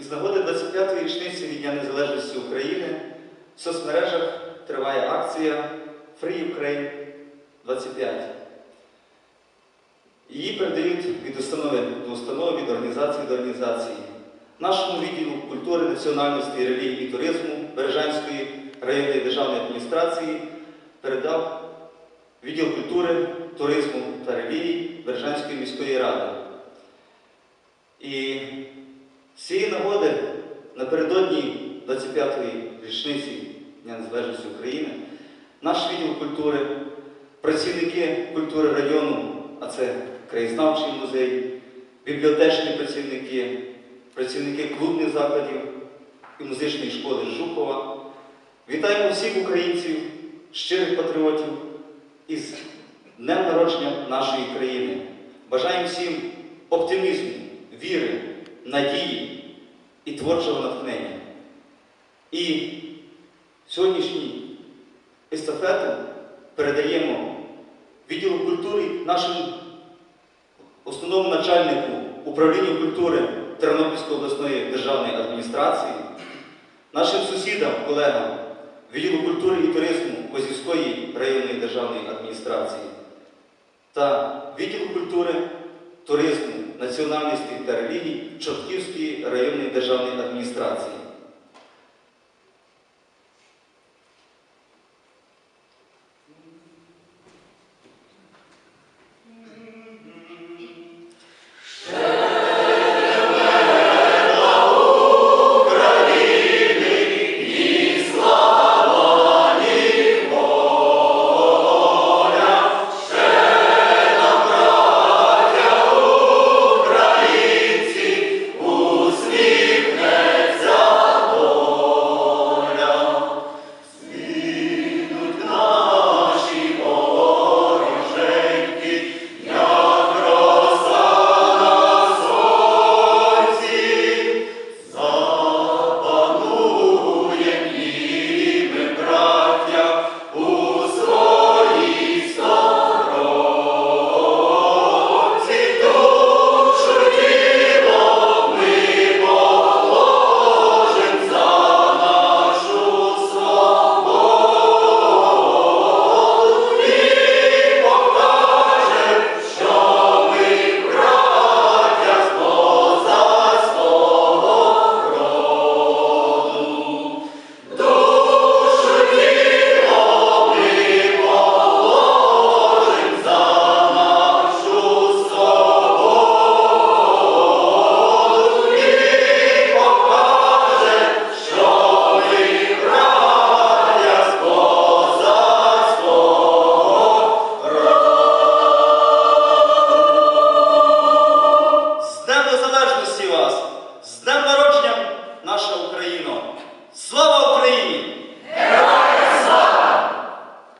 із нагоди 25-ї річниці від Дня Незалежності України в соцмережах триває акція Free Ukraine 25. Її передають від установи до установи, від організації до організації. Нашому відділу культури, національності, релігії і туризму Бережанської районної державної адміністрації передав відділ культури, туризму та релігії Бережанської міської ради. І цієї нагоди напередодні 25-ї річниці Дня Незалежності України наш відділ культури, працівники культури району, а це краєзнавчий музей, бібліотечні працівники, працівники клубних закладів і музичної школи Жукова. Вітаємо всіх українців, щирих патріотів із Днем народження нашої країни. Бажаємо всім оптимізму, віри, надії і творчого натхнення. І сьогоднішній естафету передаємо відділу культури нашому основному начальнику управління культури Тернопільської обласної державної адміністрації, нашим сусідам, колегам відділу культури і туризму Козівської районної державної адміністрації та відділу культури, туризму, національності та релігій Чортківської районної державної адміністрації.